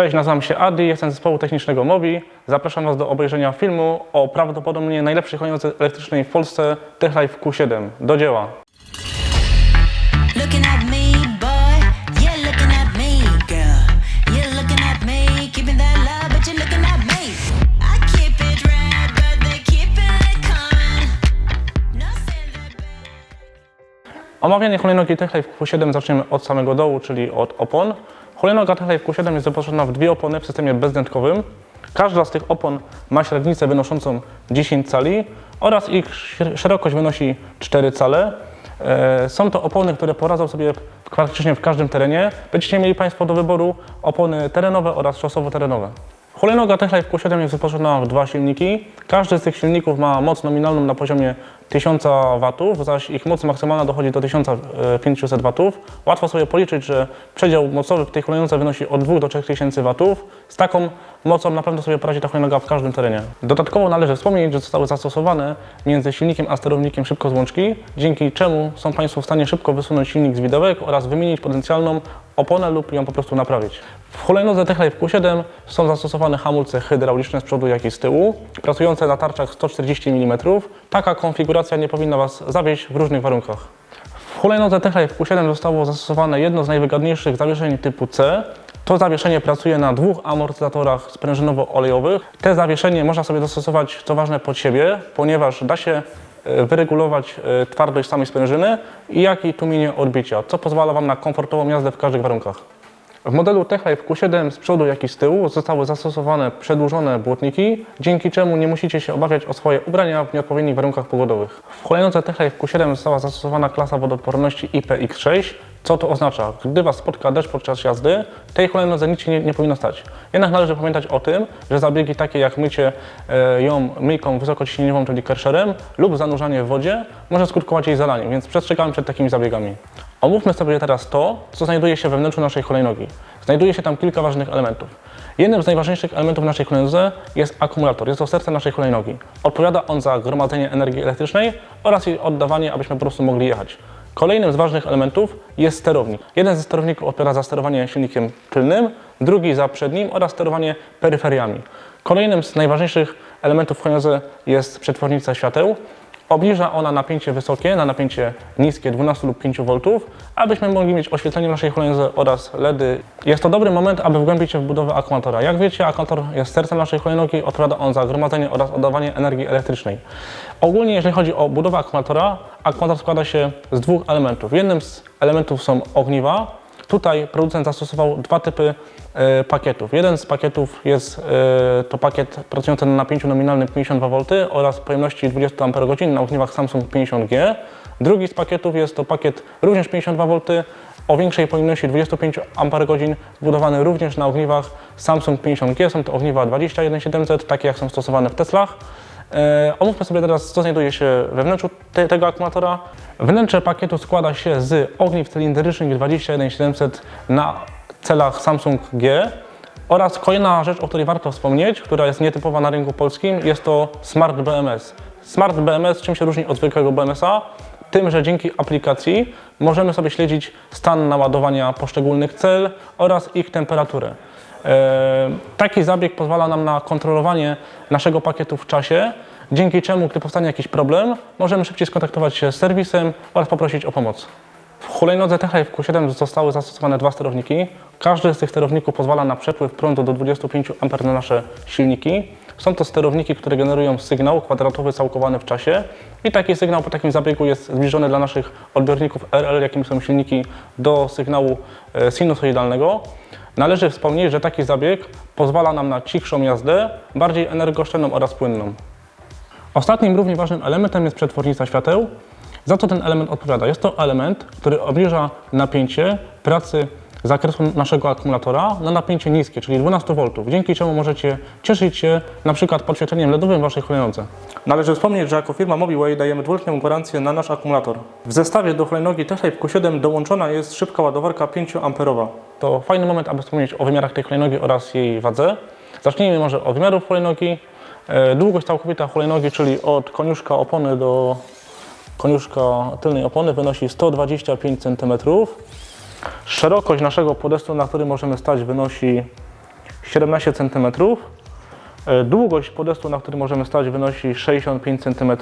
Cześć, nazywam się Adi, jestem z zespołu technicznego Mobi. Zapraszam Was do obejrzenia filmu o prawdopodobnie najlepszej hulajnodze elektrycznej w Polsce TechLife Q7. Do dzieła! No. Omawianie hulajnogi TechLife Q7 zaczniemy od samego dołu, czyli od opon. Hulajnoga TechLife Q7 jest wyposażona w dwie opony w systemie bezdętkowym. Każda z tych opon ma średnicę wynoszącą 10 cali oraz ich szerokość wynosi 4 cale. E, Są to opony, które poradzą sobie praktycznie w każdym terenie. Będziecie mieli Państwo do wyboru opony terenowe oraz czasowo-terenowe. Hulajnoga TechLife Q7 jest wyposażona w dwa silniki. Każdy z tych silników ma moc nominalną na poziomie 1000 W, zaś ich moc maksymalna dochodzi do 1500 W. Łatwo sobie policzyć, że przedział mocowy w tej hulajnodze wynosi od 2 do 3000 W. Z taką mocą na pewno sobie poradzi ta hulajnoga w każdym terenie. Dodatkowo należy wspomnieć, że zostały zastosowane między silnikiem a sterownikiem szybkozłączki, dzięki czemu są Państwo w stanie szybko wysunąć silnik z widełek oraz wymienić potencjalną oponę lub ją po prostu naprawić. W hulajnodze TechLife Q7 są zastosowane hamulce hydrauliczne z przodu, jak i z tyłu, pracujące na tarczach 140 mm. Taka konfiguracja nie powinna Was zawieść w różnych warunkach. W hulajnodze TechLife Q7 zostało zastosowane jedno z najwygodniejszych zawieszeń typu C. To zawieszenie pracuje na dwóch amortyzatorach sprężynowo-olejowych. Te zawieszenie można sobie dostosować, co ważne, pod siebie, ponieważ da się e, wyregulować e, twardość samej sprężyny jak i tłumienie odbicia, co pozwala Wam na komfortową jazdę w każdych warunkach. W modelu TechLife Q7 z przodu, jak i z tyłu zostały zastosowane przedłużone błotniki, dzięki czemu nie musicie się obawiać o swoje ubrania w nieodpowiednich warunkach pogodowych. W hulajnodze TechLife Q7 została zastosowana klasa wodoodporności IPX6. Co to oznacza? Gdy Was spotka deszcz podczas jazdy, tej hulajnodze nic nie, nie powinno stać. Jednak należy pamiętać o tym, że zabiegi takie jak mycie e, ją myjką wysokociśnieniową, czyli kersherem lub zanurzanie w wodzie może skutkować jej zalaniem, więc przestrzegamy przed takimi zabiegami. Omówmy sobie teraz to, co znajduje się we wnętrzu naszej hulajnogi. Znajduje się tam kilka ważnych elementów. Jednym z najważniejszych elementów naszej hulajnodze jest akumulator. Jest to serce naszej hulajnogi. Odpowiada on za gromadzenie energii elektrycznej oraz jej oddawanie, abyśmy po prostu mogli jechać. Kolejnym z ważnych elementów jest sterownik. Jeden ze sterowników odpowiada za sterowanie silnikiem tylnym, drugi za przednim oraz sterowanie peryferiami. Kolejnym z najważniejszych elementów w hulajnodze jest przetwornica świateł. Obniża ona napięcie wysokie na napięcie niskie 12 lub 5 V, abyśmy mogli mieć oświetlenie naszej hulajnodze oraz LEDy. Jest to dobry moment, aby wgłębić się w budowę akumulatora. Jak wiecie, akumulator jest sercem naszej hulajnogi, odpowiada on za gromadzenie oraz oddawanie energii elektrycznej. Ogólnie, jeżeli chodzi o budowę akumulatora, akumulator składa się z dwóch elementów. Jednym z elementów są ogniwa, Tutaj producent zastosował dwa typy pakietów. Jeden z pakietów jest e, to pakiet pracujący na napięciu nominalnym 52 V oraz pojemności 20 Ah na ogniwach Samsung 50G. Drugi z pakietów jest to pakiet również 52 V o większej pojemności 25 Ah zbudowany również na ogniwach Samsung 50G. Są to ogniwa 21700, takie jak są stosowane w Teslach. E, Omówmy sobie teraz, co znajduje się we wnętrzu te, tego akumulatora. Wnętrze pakietu składa się z ogniw cylindrycznych 21700 na celach Samsung G oraz kolejna rzecz, o której warto wspomnieć, która jest nietypowa na rynku polskim, jest to Smart BMS. Smart BMS czym się różni od zwykłego BMS-a? Tym, że dzięki aplikacji możemy sobie śledzić stan naładowania poszczególnych cel oraz ich temperaturę. E, Taki zabieg pozwala nam na kontrolowanie naszego pakietu w czasie, dzięki czemu, gdy powstanie jakiś problem, możemy szybciej skontaktować się z serwisem oraz poprosić o pomoc. W hulajnodze TechLife Q7 zostały zastosowane dwa sterowniki. Każdy z tych sterowników pozwala na przepływ prądu do 25 A na nasze silniki. Są to sterowniki, które generują sygnał kwadratowy całkowany w czasie i taki sygnał po takim zabiegu jest zbliżony dla naszych odbiorników RL, jakimi są silniki, do sygnału e, sinusoidalnego. Należy wspomnieć, że taki zabieg pozwala nam na cichszą jazdę, bardziej energooszczędną oraz płynną. Ostatnim równie ważnym elementem jest przetwornica świateł. Za co ten element odpowiada? Jest to element, który obniża napięcie pracy zakresu naszego akumulatora na napięcie niskie, czyli 12 V, dzięki czemu możecie cieszyć się na przykład podświetleniem LEDowym w Waszej hulajnodze. Należy wspomnieć, że jako firma Mobiway dajemy dwuletnią gwarancję na nasz akumulator. W zestawie do hulajnogi TechLife Q7 dołączona jest szybka ładowarka 5 A. To fajny moment, aby wspomnieć o wymiarach tej hulajnogi oraz jej wadze. Zacznijmy może od wymiarów hulajnogi. E, Długość całkowita hulajnogi, czyli od koniuszka opony do koniuszka tylnej opony wynosi 125 cm. Szerokość naszego podestu, na którym możemy stać, wynosi 17 cm. E, Długość podestu, na którym możemy stać, wynosi 65 cm.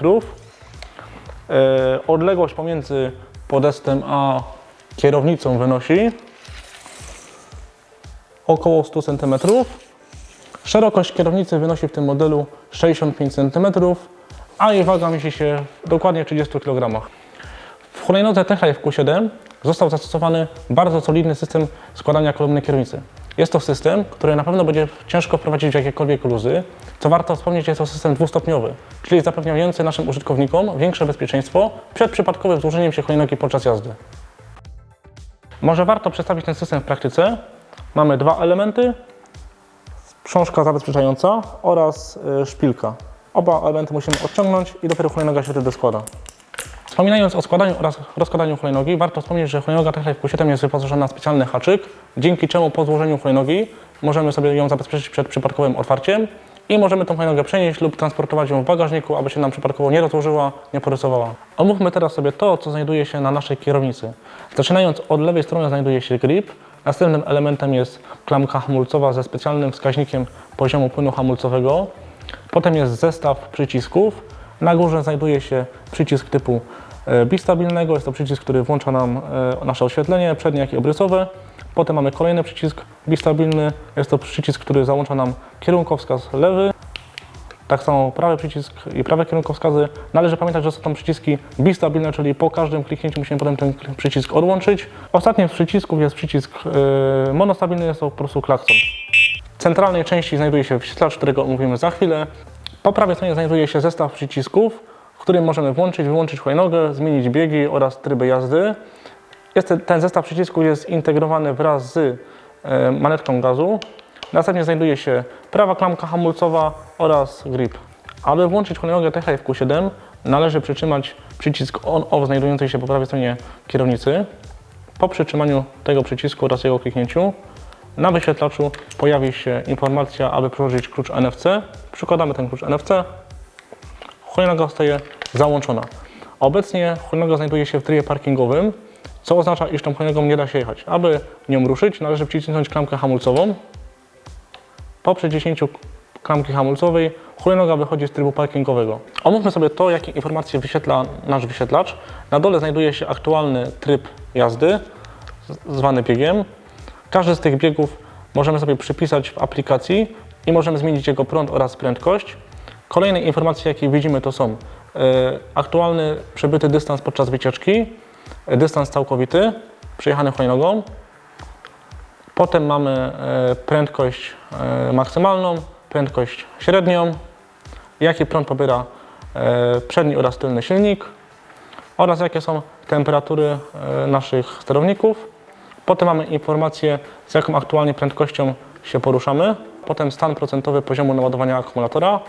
E, Odległość pomiędzy podestem a kierownicą wynosi około 100 cm. Szerokość kierownicy wynosi w tym modelu 65 cm, a jej waga mieści się w dokładnie 30 kg. W hulajnodze Techlife Q7 został zastosowany bardzo solidny system składania kolumny kierownicy. Jest to system, który na pewno będzie ciężko wprowadzić w jakiekolwiek luzy. Co warto wspomnieć, jest to system dwustopniowy, czyli zapewniający naszym użytkownikom większe bezpieczeństwo przed przypadkowym złożeniem się hulajnogi podczas jazdy. Może warto przedstawić ten system w praktyce. Mamy dwa elementy, sprzążka zabezpieczająca oraz y, szpilka. Oba elementy musimy odciągnąć i dopiero hulajnoga się wtedy składa. Wspominając o składaniu oraz rozkładaniu hulajnogi, warto wspomnieć, że hulajnoga Techlife Q7 jest wyposażona w specjalny haczyk, dzięki czemu po złożeniu hulajnogi możemy sobie ją zabezpieczyć przed przypadkowym otwarciem i możemy tą hulajnogę przenieść lub transportować ją w bagażniku, aby się nam przypadkowo nie rozłożyła, nie porysowała. Omówmy teraz sobie to, co znajduje się na naszej kierownicy. Zaczynając od lewej strony znajduje się grip, następnym elementem jest klamka hamulcowa ze specjalnym wskaźnikiem poziomu płynu hamulcowego, Potem jest zestaw przycisków. Na górze znajduje się przycisk typu e, bistabilnego. Jest to przycisk, który włącza nam e, nasze oświetlenie przednie, jak i obrysowe. Potem mamy kolejny przycisk bistabilny. Jest to przycisk, który załącza nam kierunkowskaz lewy. Tak samo prawy przycisk i prawe kierunkowskazy. Należy pamiętać, że są tam przyciski bistabilne, czyli po każdym kliknięciu musimy potem ten przycisk odłączyć. Ostatnim z przycisków jest przycisk e, monostabilny, jest to po prostu klakson. Centralnej części znajduje się wyświetlacz, którego omówimy za chwilę. Po prawej stronie znajduje się zestaw przycisków, w którym możemy włączyć, wyłączyć hulajnogę, zmienić biegi oraz tryby jazdy. Jest ten, zestaw przycisków jest integrowany wraz z e, manetką gazu. Następnie znajduje się prawa klamka hamulcowa oraz grip. Aby włączyć hulajnogę Techlife Q7 należy przytrzymać przycisk on-off znajdujący się po prawej stronie kierownicy. Po przytrzymaniu tego przycisku oraz jego kliknięciu na wyświetlaczu pojawi się informacja, aby przyłożyć klucz NFC. Przykładamy ten klucz NFC. Hulajnoga zostaje załączona. Obecnie hulajnoga znajduje się w trybie parkingowym, co oznacza, iż tą hulajnogą nie da się jechać. Aby nią ruszyć, należy przycisnąć klamkę hamulcową. Po przyciśnięciu klamki hamulcowej hulajnoga wychodzi z trybu parkingowego. Omówmy sobie to, jakie informacje wyświetla nasz wyświetlacz. Na dole znajduje się aktualny tryb jazdy, zwany biegiem. Każdy z tych biegów możemy sobie przypisać w aplikacji i możemy zmienić jego prąd oraz prędkość. Kolejne informacje, jakie widzimy, to są e, aktualny przebyty dystans podczas wycieczki, e, dystans całkowity przejechany hulajnogą, Potem mamy e, prędkość maksymalną, prędkość średnią, jaki prąd pobiera przedni oraz tylny silnik oraz jakie są temperatury naszych sterowników. Potem mamy informację, z jaką aktualnie prędkością się poruszamy. Potem stan procentowy poziomu naładowania akumulatora,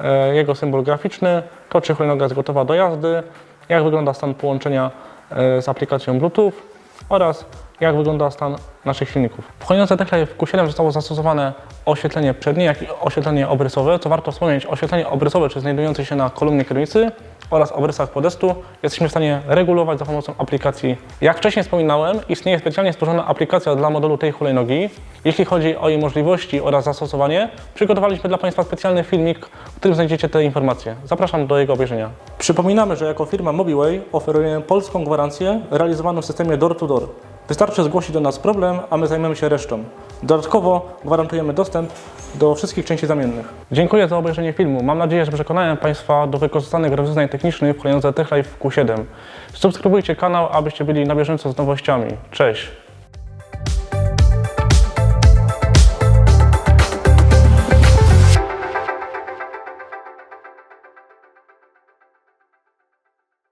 e, jego symbol graficzny, to czy hulajnoga jest gotowa do jazdy, jak wygląda stan połączenia e, z aplikacją Bluetooth oraz jak wygląda stan naszych silników. W hulajnodze Techlife Q7 zostało zastosowane oświetlenie przednie, jak i oświetlenie obrysowe. Co warto wspomnieć, oświetlenie obrysowe, czy znajdujące się na kolumnie kierownicy oraz obrysach podestu, jesteśmy w stanie regulować za pomocą aplikacji. Jak wcześniej wspominałem, istnieje specjalnie stworzona aplikacja dla modelu tej hulajnogi. Jeśli chodzi o jej możliwości oraz zastosowanie, przygotowaliśmy dla Państwa specjalny filmik, w którym znajdziecie te informacje. Zapraszam do jego obejrzenia. Przypominamy, że jako firma Mobiway oferujemy polską gwarancję realizowaną w systemie door-to-door. Wystarczy zgłosić do nas problem, a my zajmiemy się resztą. Dodatkowo gwarantujemy dostęp do wszystkich części zamiennych. Dziękuję za obejrzenie filmu. Mam nadzieję, że przekonałem Państwa do wykorzystanych rozwiązań technicznych w hulajnodze TechLife Q7. Subskrybujcie kanał, abyście byli na bieżąco z nowościami. Cześć!